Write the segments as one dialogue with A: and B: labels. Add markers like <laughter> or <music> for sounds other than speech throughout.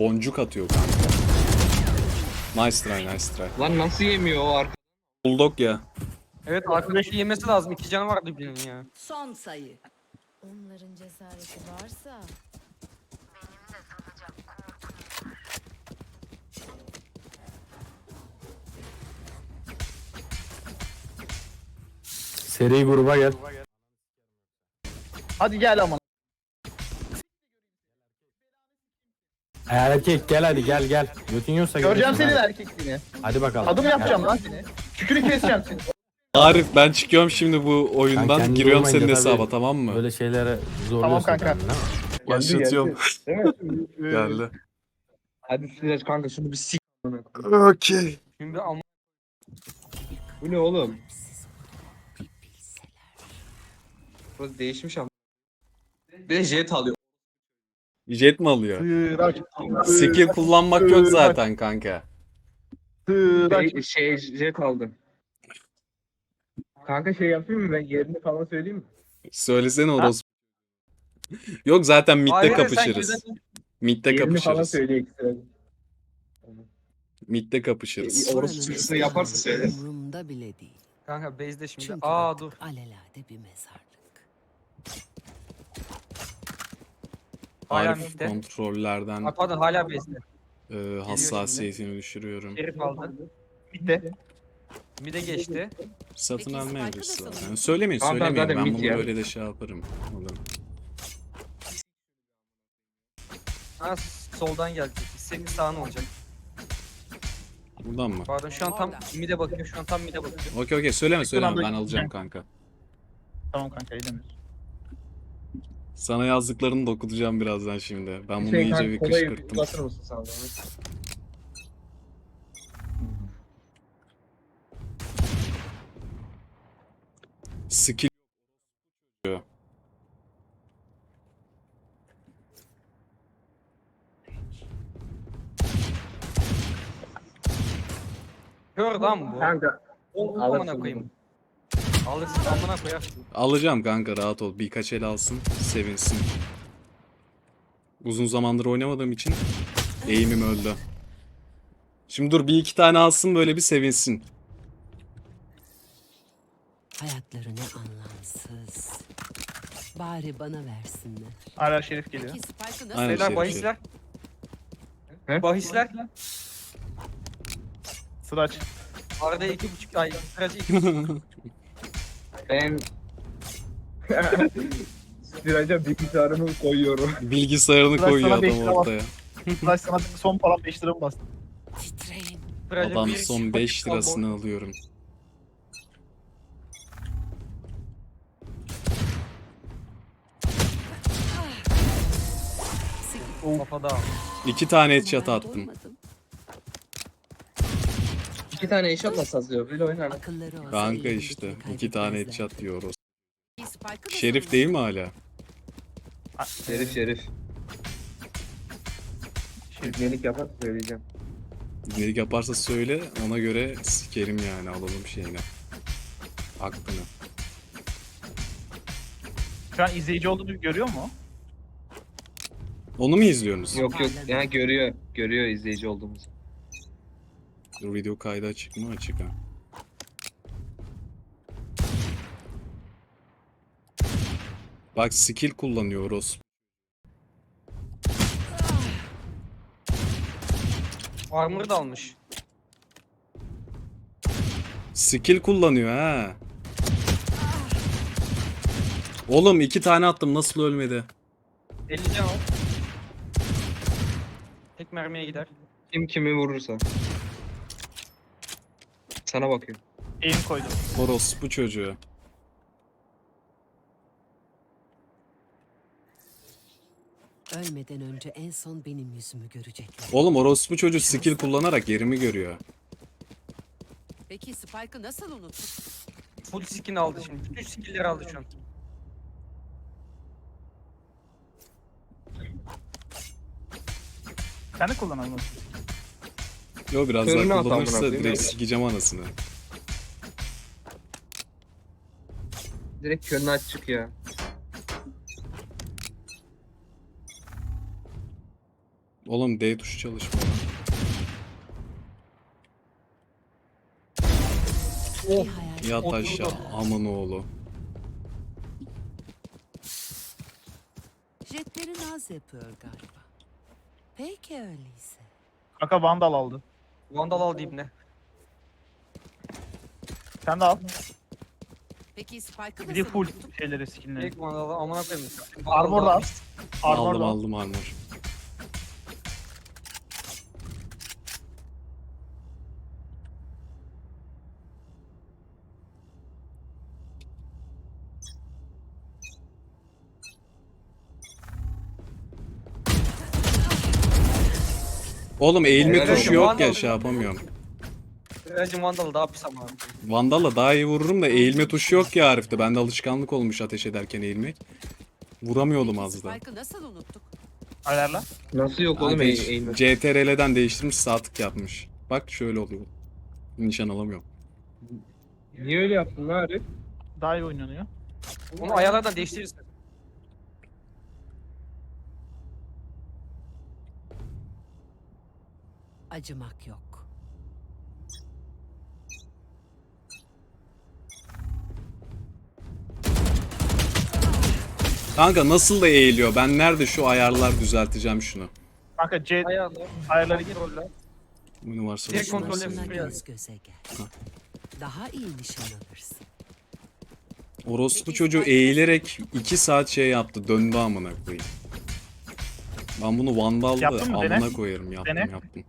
A: boncuk atıyor kanka. Nice try, nice try.
B: Lan nasıl yemiyor o arka?
A: Bulldog ya.
C: Evet arkadaşı yemesi lazım. İki canı vardı birinin ya.
D: Son sayı. Onların cesareti varsa
E: Seri gruba gel.
F: Hadi gel ama.
E: Erkek gel hadi gel gel. Götün yoksa
F: Göreceğim senin
E: hadi.
F: erkekliğini.
E: Hadi bakalım.
F: Adım
E: Gel.
F: yapacağım lan seni. Tükürük keseceğim seni.
A: Arif ben çıkıyorum şimdi bu oyundan. Giriyorum senin
E: tabii
A: hesaba tamam mı?
E: Böyle şeylere zorluyorsun.
F: kanka.
E: kendini, değil mi?
A: Başlatıyorum.
F: Değil mi? <laughs>
A: Geldi.
B: Hadi Sıraç kanka şunu bir sik.
A: Okey.
C: Şimdi ama
B: Bu ne oğlum? Burası değişmiş ama. Bir de jet alıyor.
A: Jet mi alıyor?
F: Sıraç.
A: Skill kullanmak yok zaten kanka.
F: Sıraç.
B: Şey, şey jet aldı. Kanka şey yapayım mı ben yerini falan söyleyeyim mi?
A: Söylesene orospu. Yok zaten midde
C: Hayır, sen
A: kapışırız.
C: güzel-
A: Midde
B: yerini falan
A: kapışırız. Midde kapışırız.
B: E, orası çıksa yaparsa söyle.
D: Umurumda bile değil.
C: Kanka base'de şimdi.
D: Çünkü
C: Aa dur.
D: Alelade bir mezarlık.
C: Hala
A: Arif
C: midde.
A: kontrollerden
C: Ha, pardon hala base'de.
A: e, hassasiyetini düşürüyorum.
C: Herif aldı.
F: Bitti.
C: Mide geçti.
A: Satın
D: Peki,
A: alma
D: Spike'ı
A: evresi var.
D: nasıl
A: Yani söylemeyin
B: Tamam, tamam,
A: söylemeyin.
B: zaten
A: Ben
B: mid
A: bunu
B: ya.
A: böyle de şey yaparım. Oğlum.
C: Ha soldan gelecek. Senin sağın olacak.
A: Buradan mı?
C: Pardon şu an tam mide bakıyor. Şu an tam mide bakıyor.
A: Okey okey söyleme söyleme ben alacağım kanka.
F: Tamam kanka edemiyoruz.
A: Sana yazdıklarını da okutacağım birazdan şimdi. Ben bunu
B: Şey,
A: iyice
B: kanka,
A: bir kışkırttım.
B: uzatır mısın sana zahmet?
A: Skill
C: Kör lan bu.
B: Kanka
C: amına koyayım. Alırsın amına koyarsın.
A: alacağım kanka rahat ol. Birkaç el alsın sevinsin. Uzun zamandır oynamadığım için eğimim öldü. Şimdi dur bir iki tane alsın böyle bir sevinsin.
D: Hayatları ne anlamsız. Bari bana versinler.
F: Hala Şerif geliyor.
D: Spike'ı nasıl
A: Aynen.
C: Beyler
A: şey,
C: bahisler.
B: He?
C: Bahisler.
F: Sıraç.
C: Arada iki buçuk ay. Sıracı iki buçuk. <laughs>
B: ben Sıraca bilgisayarımı koyuyorum.
A: Bilgisayarını
F: Bırak
A: koyuyor
F: sana
A: adam ortaya.
F: Sıraç sana son param 5 lira mı bastı?
D: Titreyin.
C: Sıracı
A: Adam
C: bir
A: son
C: iki
A: 5
C: buçuk
A: lirasını alıyorum.
C: Kafada.
A: İki tane headshot attım.
D: doymadım.
B: İki tane eşat nasıl yazıyor? Böyle oynar.
A: Kanka işte. iki tane headshot diyoruz. Şerif değil mi hala?
B: Şerif şerif. Şeriflik yapar söyleyeceğim.
A: Nelik yaparsa söyle ona göre sikerim yani alalım şeyini. Aklını.
F: Şu an izleyici olduğunu görüyor mu?
A: Onu mu izliyorsunuz?
B: Yok yok yani görüyor. Görüyor izleyici olduğumuzu.
A: Dur, Video kaydı açık mı? Açık ha. Bak skill kullanıyoruz.
C: Armor da almış.
A: Skill kullanıyor ha. Oğlum iki tane attım nasıl ölmedi?
C: 50 can al. Tek mermiye gider.
B: Kim kimi vurursa. Sana bakıyor.
F: Eğim koydum.
A: Horos bu çocuğu.
D: Ölmeden önce en son benim yüzümü görecekler.
A: Oğlum orospu çocuğu skill kullanarak yerimi görüyor.
D: Peki Spike'ı nasıl unuttun?
C: Full skin aldı şimdi. Bütün skill'leri aldı şu an.
F: Sen de kullanalım.
A: Yo biraz
B: Körünü
A: daha
B: at amına
A: kullanırsa
B: koyayım
A: direkt
B: ya.
A: sikeceğim anasını.
B: Direkt körünü açık ya.
A: Oğlum D tuşu çalışmıyor.
D: hayal.
A: Yat aşağı aman oğlu.
D: Jetleri naz yapıyor galiba. Peki öyleyse.
F: Kanka Vandal aldı.
C: Vandal al diyeyim ne?
F: Sen de al.
D: Peki Spike'ı
F: Bir de
D: nasıl
F: full
D: unuttuk?
F: şeyleri skinleri.
C: Direkt Vandal'ı amına koyayım.
F: Armor da al. Armor
A: aldım
F: da al.
A: aldım armor. Oğlum eğilme
B: Helal
A: tuşu
B: olsun.
A: yok ya
C: Vandal-
A: şey yapamıyorum.
C: Bence Vandal'ı daha pis ama.
A: Vandal'la daha iyi vururum da eğilme tuşu yok ya Arif'te. Bende alışkanlık olmuş ateş ederken eğilmek. Vuramıyordum az da.
D: Spike'ı nasıl unuttuk?
F: Ayarla.
B: Nasıl yok oğlum
A: Kanka,
B: eğ- eğilme?
A: CTRL'den değiştirmiş sağ tık yapmış. Bak şöyle oluyor. Nişan alamıyorum.
B: Niye öyle yaptın lan Arif?
F: Daha iyi oynanıyor.
C: Onu ayarlardan değiştiririz.
D: Acımak yok.
A: Kanka nasıl da eğiliyor? Ben nerede şu ayarlar düzelteceğim şunu.
F: Kanka C
C: Ayarlar.
F: ayarları gir.
C: Kontroller.
A: Bu varsa
C: Direkt kontrol
D: göz göze gel. Daha iyi nişan alırsın.
A: Orospu çocuğu eğilerek 2 saat şey yaptı. Döndü amına koyayım. Ben bunu vandaldı
F: Yaptın mı? Dene.
A: amına koyarım. Yaptım
F: Dene.
A: yaptım.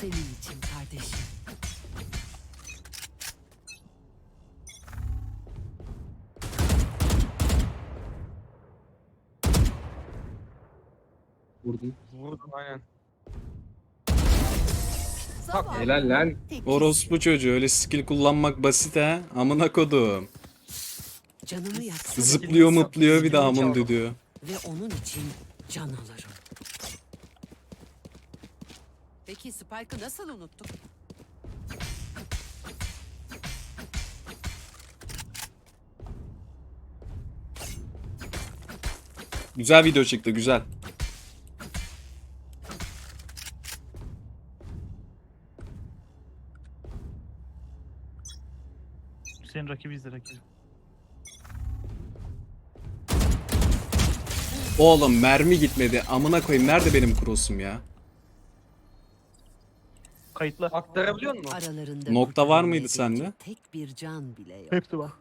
D: Senin için kardeşim.
B: Vurdum.
C: Vurdum aynen.
D: Zavallı.
B: Helal lan.
A: Orospu çocuğu öyle skill kullanmak basit ha. Amına kodum.
D: Canımı yaksa
A: Zıplıyor mıplıyor bir de amın diyor.
D: ve onun için can alırım. Peki Spike'ı nasıl unuttuk?
A: Güzel video çıktı güzel.
F: Senin rakibiyiz de rakibi.
A: Oğlum mermi gitmedi. Amına koyayım nerede benim cross'um ya?
F: Kayıtlı.
C: Aktarabiliyor musun?
D: Aralarında
A: Nokta var mıydı
D: kurtulabilecek
A: sende?
D: Tek bir can bile yok.
F: Hepsi var.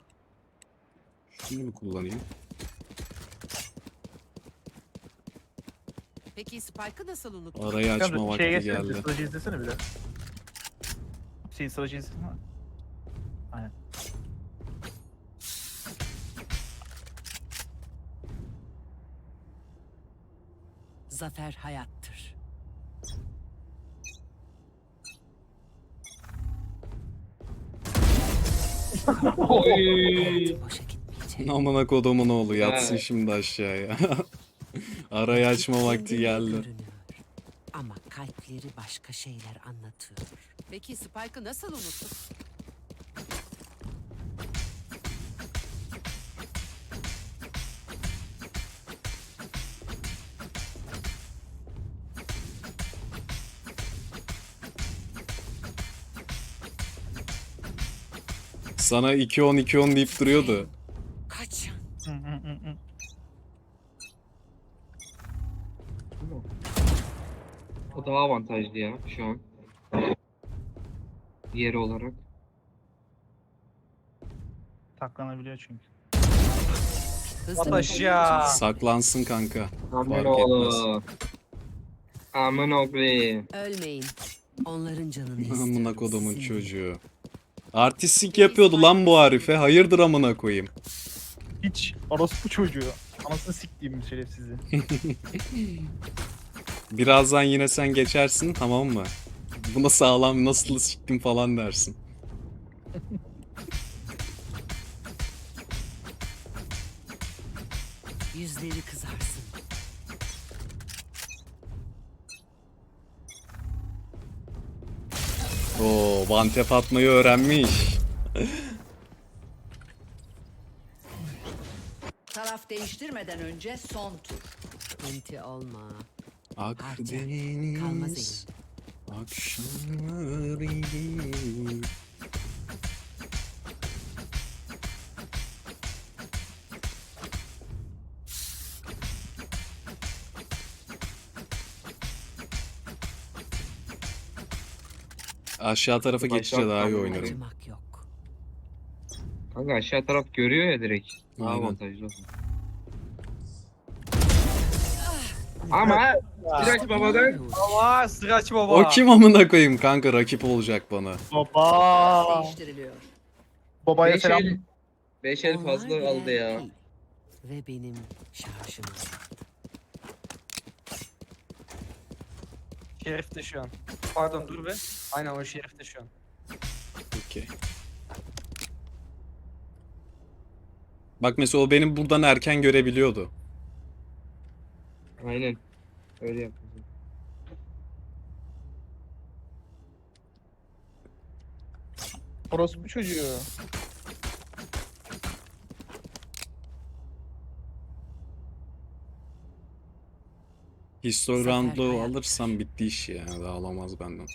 A: Şunu mu kullanayım?
D: Peki Spike'ı nasıl unuttuk?
A: Arayı açma
F: Kanka
A: vakti
F: şeye geçsene.
A: geldi.
F: Sıracı izlesene bir de. Hüseyin sıracı izlesene. Aynen.
D: Zafer hayattır.
B: Oy.
A: Amına kodumun oğlu yatsın
B: Evet.
A: şimdi aşağıya. <laughs> Arayı açma vakti geldi.
D: Ama kalpleri başka şeyler anlatıyor. Peki Spike'ı nasıl unuttuk?
A: Sana 2-10 2-10 deyip duruyordu.
D: Kaç.
B: O daha avantajlı ya şu an. Yeri olarak.
F: Taklanabiliyor çünkü.
D: Bir
C: ya.
A: Saklansın kanka.
B: Aman
A: Fark
B: oğlum. Aman oğlum.
D: Ölmeyin. Onların canını istiyorum. <laughs>
A: Amına kodumun çocuğu. Artistik yapıyordu lan bu Arife. Hayırdır amına koyayım.
F: Hiç orospu çocuğu. Anasını siktiğim şerefsizi. <laughs>
A: Birazdan yine sen geçersin tamam mı? Buna sağlam nasıl siktim falan dersin.
D: Yüzleri.
A: Oo, vantep atmayı öğrenmiş.
D: Taraf değiştirmeden önce son tur. Enti olma.
A: Akdeniz
D: Kalmaz
A: akşamları Aşağı tarafa
B: Aşağı
A: geçince daha iyi
B: tamam.
A: oynarım.
D: Acımak yok.
B: Kanka aşağı taraf görüyor ya direkt. Daha
A: Aynen.
B: avantajlı. Ama Sıraç babadan
C: Ama sıraç baba.
A: O kim amına koyayım kanka rakip olacak bana.
F: Baba.
D: Değiştiriliyor.
F: Babaya
B: 5
F: selam.
B: el, 5 el
D: Onlar
B: fazla aldı ya.
D: Ve benim şarjım azaldı.
C: Şerif de şu an. Pardon dur be. Aynen o Şerif de şu an.
A: Okey. Bak mesela o benim buradan erken görebiliyordu.
B: Aynen. Öyle yapıyor.
F: Orospu çocuğu.
A: Round'u
D: hayat.
A: alırsam bitti iş ya. Daha alamaz benden.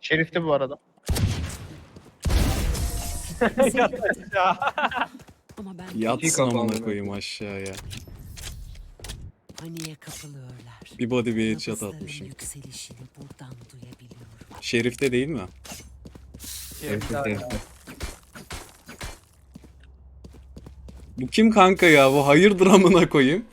F: Şerif'te bu arada.
C: ya.
D: Ama ben
A: Yatsın
B: kapağı
A: amına koyayım aşağıya.
D: paniğe kapılıyorlar.
A: Bir body bir headshot
D: Nabızların
A: atmışım.
D: yükselişini buradan duyabiliyorum.
A: Şerif'te değil mi?
C: Şerif de
B: Evet,
C: hala.
B: evet.
A: Bu kim kanka ya? Bu hayırdır amına koyayım?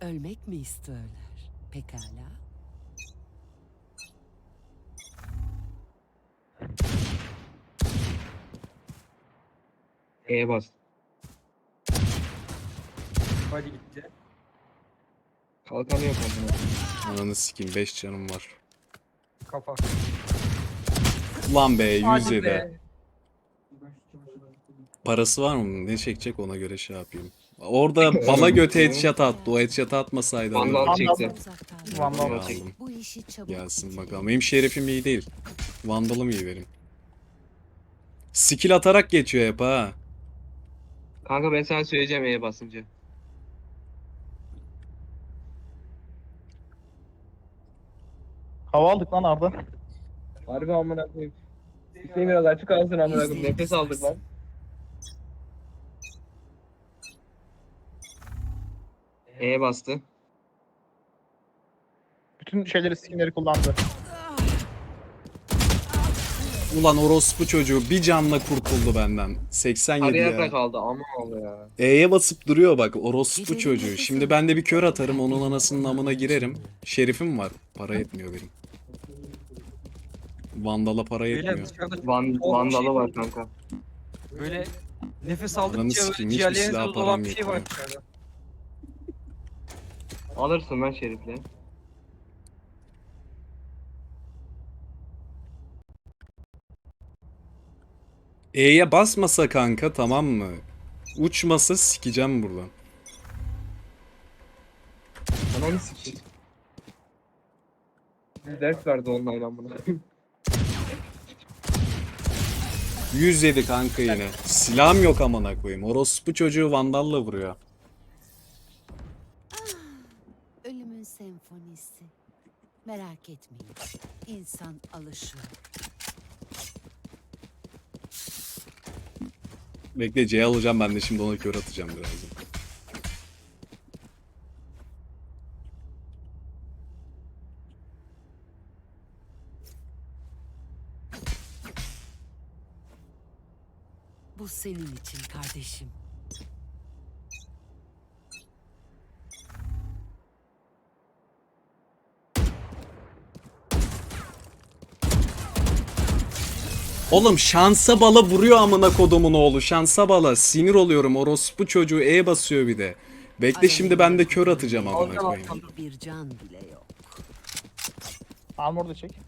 D: Ölmek mi istiyorlar? Pekala.
B: E'ye bas.
C: Hadi gitti.
B: Kalkanı yok amına.
A: Ananı sikeyim 5 canım var.
C: Kafa.
A: Ulan be
C: Hadi
A: 107.
C: be.
A: Parası var mı? Ne çekecek ona göre şey yapayım. Orada bana <laughs> göte headshot attı. O headshot atmasaydı
B: Vandal
A: alırdım.
B: çekti.
D: Uzaktan.
F: Vandal
B: çekti.
A: aldım.
D: Bu işi çabuk
A: Gelsin bakalım. Benim şerefim iyi değil. Vandalım iyi benim. Skill atarak geçiyor hep ha.
B: Kanka ben sana söyleyeceğim E'ye basınca.
F: Hava aldık lan Arda.
B: Harbi amına koyayım. Hüseyin biraz açık alsın amına koyayım. Nefes aldık lan. E'ye bastı.
F: Bütün şeyleri skinleri kullandı.
A: Ulan orospu çocuğu bir canla kurtuldu benden. 87
B: Araya da
A: ya.
B: kaldı ama oldu ya.
A: E'ye basıp duruyor bak orospu çocuğu. Şimdi ben de bir kör atarım onun anasının amına girerim. Şerifim var. Para yetmiyor benim. Vandala para
C: Beyler
A: yetmiyor.
C: dışarıda
B: Van, vandalı
C: şey
B: var kanka.
C: Böyle nefes
A: Ananı
C: aldıkça
A: sikeyim, hiçbir
C: ciğerlerinize
A: silaha
C: dolan
A: param
C: bir şey var
A: yetmiyor.
C: dışarıda.
B: Alırsın lan şerifle.
A: E'ye basmasa kanka tamam mı? Uçmasa sikeceğim buradan.
B: Ananı sikeyim. Bir ders verdi online amına.
A: 107 kanka yine. Silahım yok amına koyayım. Orospu çocuğu vandalla vuruyor.
D: Ölümün senfonisi. Merak etmeyin. İnsan alışıyor.
A: Bekle C alacağım ben de şimdi ona kör atacağım birazdan.
D: Bu senin için kardeşim.
A: Oğlum şansa bala vuruyor amına kodumun oğlu. Şansa bala. Sinir oluyorum. Orospu çocuğu E basıyor bir de. Bekle şimdi ben de kör atacağım amına koyayım.
D: Bir can bile yok.
F: Armor da çek.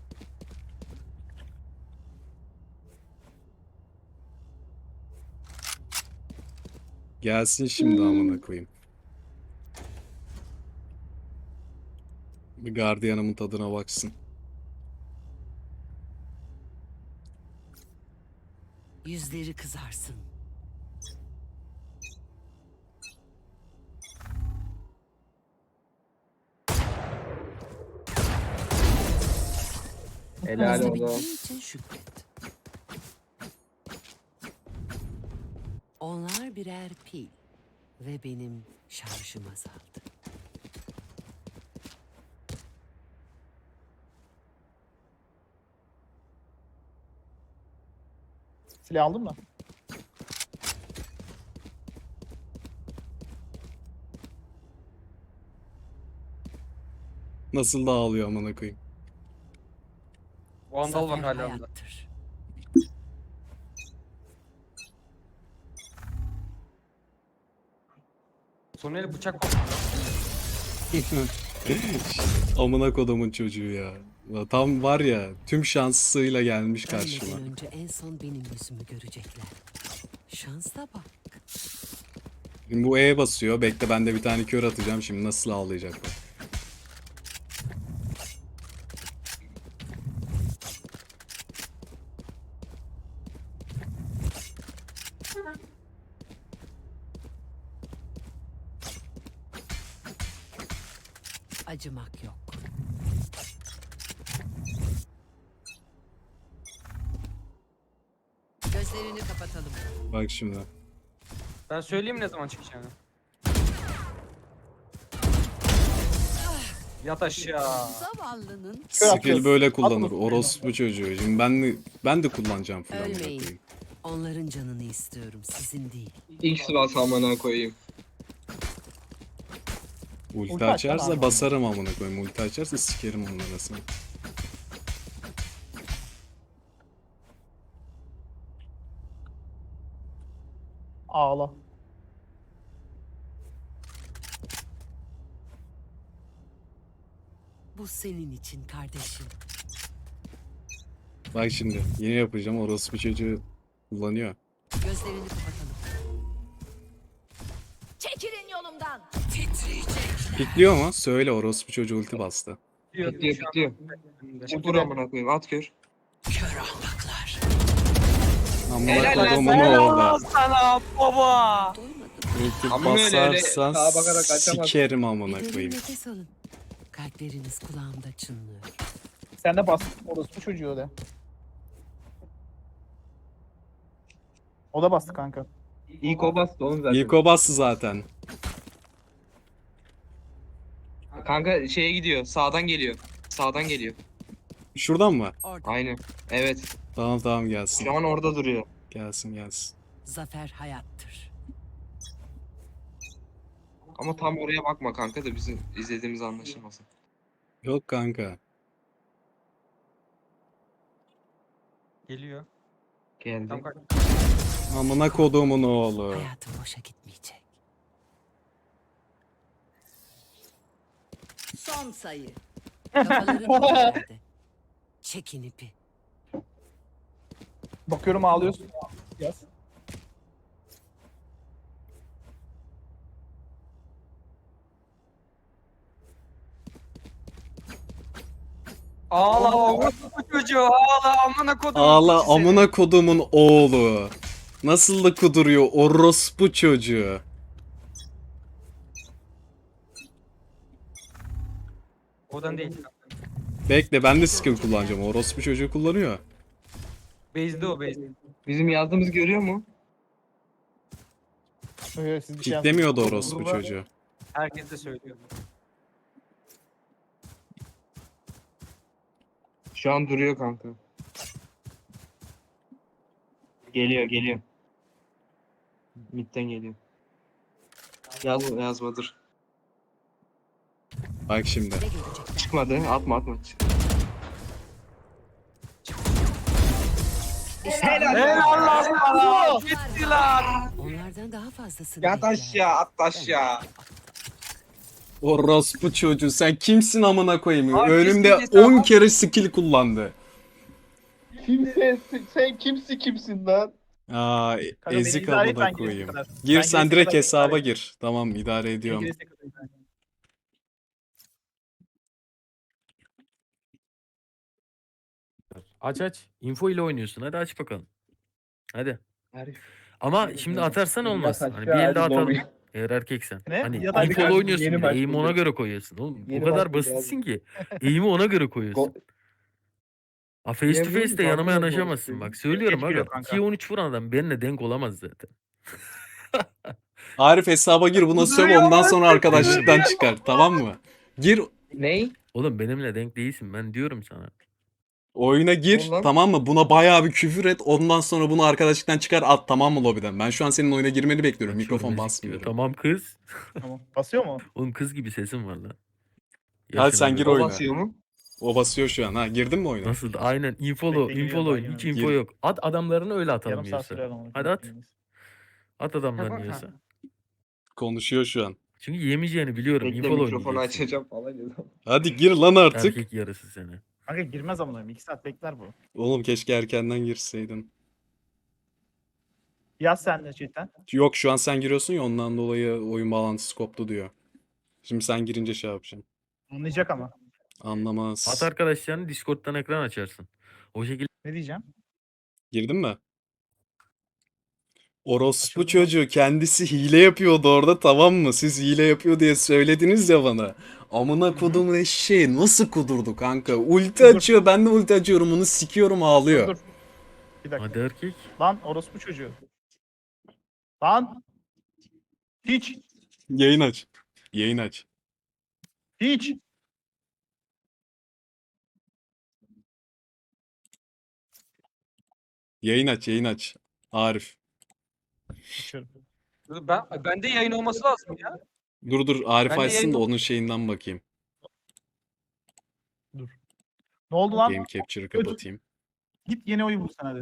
A: Gelsin şimdi amına koyayım. Bir gardiyanımın tadına baksın.
D: Yüzleri kızarsın.
B: Helal
D: Hızlı
B: olsun.
D: bittiği için şükret. Onlar birer pil ve benim şarjım azaldı.
F: Silah aldın mı?
A: Nasıl da ağlıyor amına koyayım.
C: Vandal var
D: Zafer
C: hala onda.
D: hayattır.
C: Sonra bıçak koptu.
A: Amına kodumun çocuğu ya. Tam var ya tüm şansıyla gelmiş karşıma.
D: Ölmeden önce en son benim yüzümü görecekler. Şansa bak.
A: Şimdi bu E'ye basıyor. Bekle ben de bir tane kör atacağım. Şimdi nasıl ağlayacak bak.
D: Acımak yok. Gözlerini kapatalım.
A: Bak şimdi.
C: Ben söyleyeyim ne zaman çıkacağını. Yat aşağı.
D: Zavallının
A: Skill böyle kullanır. Orospu çocuğu. Şimdi ben de, ben de kullanacağım falan.
D: ölmeyin. Onların canını istiyorum, sizin değil.
B: X bas amına koyayım.
A: Ulti açarsa basarım amına koyayım. Ulti açarsa sikerim onun arasını.
F: Ağla.
D: Bu senin için kardeşim.
A: Bak şimdi yeni yapacağım. Orospu çocuğu kullanıyor.
D: Gözlerini kapatalım.
A: Pikliyor mu? Söyle orospu çocuğu ulti bastı.
B: Bitiyor bitiyor. Vur amına koyayım at gör.
A: Amına
B: Helal lan
A: kodumun
C: Helal
A: oğlu.
C: sana baba.
A: Ulti
B: Ama öyle öyle
A: basarsan
B: sağa bakarak kaçamaz.
A: sikerim amına koyayım.
D: nefes alın. Kalpleriniz kulağımda çınlıyor.
F: Sen de bas. Orospu çocuğu de. O da bastı kanka.
B: İlk o bastı oğlum zaten.
A: İlk o bastı zaten.
B: Kanka şeye gidiyor. Sağdan geliyor. Sağdan geliyor.
A: Şuradan mı?
B: Aynen. Evet.
A: Tamam tamam gelsin.
B: Şu an orada duruyor.
A: Gelsin gelsin.
D: Zafer hayattır.
B: Ama tam oraya bakma kanka da bizim izlediğimiz anlaşılmasın.
A: Yok kanka.
C: Geliyor.
B: Geldi.
C: Tam kaç.
A: Amına kodumun oğlu.
D: Hayatım boşa gitmeyecek. Son sayı. Kafaları. <laughs> Çekin ipi.
F: Bakıyorum ağlıyorsun. Yaz.
C: Ağla oğlum bu çocuğu ağla amına kodum.
A: Ağla amına kodumun oğlu. Nasıl da kuduruyor orospu çocuğu.
C: Odan değil.
A: Bekle ben de skill kullanacağım. Orospu çocuğu kullanıyor.
C: Base'de o base'de.
B: Bizim yazdığımız görüyor mu?
F: Öyle siz bir şey
A: Kitlemiyordu orospu
C: Gruba-
A: çocuğu.
C: Herkes de söylüyor.
B: Şu an duruyor kanka. Geliyor geliyor. Mid'den geliyor. Yazma yazma dur.
A: Bak şimdi.
B: Çıkmadı. Atma atma.
C: Helal lan sana. Gitti lan.
D: Onlardan daha fazlasını
B: Yat aşağı at aşağı.
A: Orospu çocuğu sen kimsin amına koyayım?
C: Abi,
A: Önümde
C: kesinlikle
A: 10
C: tamam.
A: kere skill kullandı.
F: Kimse sen kimsi kimsin lan?
A: Aa
F: Kanka beni
A: ezik
F: idare et, ben
A: amına koyayım.
F: kadar-
A: Gir
F: ben
A: sen direkt
F: kadar
A: hesaba gir. Tamam idare ediyorum.
F: gerisine kadar idare et.
E: Aç aç. Info ile oynuyorsun. Hadi aç bakalım. Hadi.
B: Arif.
E: Ama şimdi atarsan olmaz. Hani bir elde atalım. Eğer erkeksen.
F: Ne?
E: Hani
F: Ya da
E: infolu
F: hadi
E: oynuyorsun
B: yeni
E: bir de. Eğimi ona göre koyuyorsun. Oğlum
B: Yeni
E: o kadar basitsin ki. Eğimi ona göre koyuyorsun. Ha face to
B: bileyim,
E: face de yanıma yanaşamazsın. Bak söylüyorum
F: Geç
E: abi.
F: kanka.
E: 2'ye 13 vuran adam benimle denk olamaz zaten.
A: Arif hesaba gir buna söyle ondan sonra arkadaşlıktan çıkar tamam mı? Gir
B: Ney?
E: Oğlum benimle denk değilsin ben diyorum sana.
A: Oyuna gir
B: Ulan.
A: tamam mı? Buna bayağı bir küfür et ondan sonra bunu arkadaşlıktan çıkar at tamam mı lobiden? Ben şu an senin oyuna girmeni bekliyorum. Mikrofon
E: diyor,
A: basmıyorum.
E: Tamam kız.
F: Tamam. Basıyor mu? <laughs>
E: Oğlum kız gibi sesin var lan.
A: Hadi sen gir
E: göre.
B: O
A: oyuna.
B: basıyor mu?
A: O basıyor şu an ha. Girdin mi oyuna?
E: Nasıl? Aynen
F: daha
E: oyun. Hiç info
A: Gir.
E: yok. At adamlarını öyle atalım yiyorsa. Hadi at. At adamlarını yiyorsa.
A: Konuşuyor şu an.
E: Çünkü yemeyeceğini biliyorum.
B: Bekle
E: infolu
B: mikrofonu açacağım falan.
A: Hadi gir lan artık.
E: Erkek yarısı seni.
F: Kanka girmez amına. 2 saat bekler bu.
A: Oğlum keşke erkenden girseydin.
F: Yaz sen de chatten.
A: Yok şu an sen giriyorsun ya ondan dolayı oyun bağlantısı koptu diyor. Şimdi sen girince şey yapacağım.
F: Anlayacak ama.
A: Anlamaz.
E: At arkadaşlarını Discord'dan ekran açarsın. O şekilde
F: Ne diyeceğim?
A: Girdin mi? Orospu
F: Açıldı mı?
A: çocuğu kendisi hile yapıyordu orada tamam mı? Siz hile yapıyor diye söylediniz ya bana. Amına kodumun eşeği nasıl kudurdu kanka? Ulti açıyor ben de ulti açıyorum onu sikiyorum ağlıyor.
F: Dur. Bir dakika.
E: hadi erkek.
F: Lan orospu çocuğu. Lan. Hiç.
A: Yayın aç. Yayın aç.
F: Hiç.
A: Yayın aç yayın aç. Arif.
F: Açıyorum.
C: Ben, bende yayın olması lazım ya.
A: Dur dur Arif
C: Ben de
A: açsın da onun şeyinden bakayım.
F: Ne oldu lan?
A: Game Capture'ı kapatayım.
F: Git yeni oyun bul sen hadi.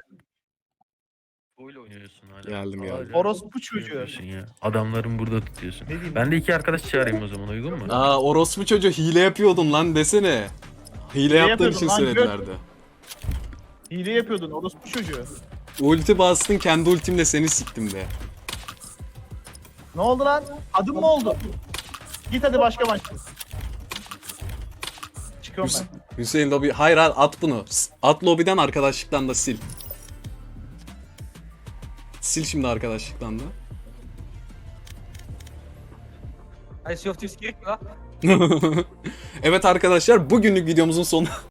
E: Oyla oynuyorsun hala.
A: Geldim,
E: Hala
A: geldim.
F: Orospu
E: şey
F: çocuğu.
E: yapıyorsun ya. Adamların burada tutuyorsun.
F: Ne diyeyim?
E: Ben de iki arkadaş çağırayım o zaman uygun mu?
A: Aa orospu çocuğu hile yapıyordun lan desene. Hile yaptığın
F: yapıyordum
A: için
F: lan,
A: söyledilerdi.
F: Hile yapıyordun orospu çocuğu.
A: Ulti bastın kendi ultimle seni siktim de.
F: Ne oldu lan? Adım mı oldu? Git hadi başka maç. Çıkıyorum
A: Hüs-
F: ben.
A: Hüseyin lobi hayır hayır at bunu. S- At lobiden arkadaşlıktan da sil. Sil şimdi arkadaşlıktan da.
C: Ay Sea of Thieves gerek mi lan? <laughs>
A: evet arkadaşlar bugünlük videomuzun sonu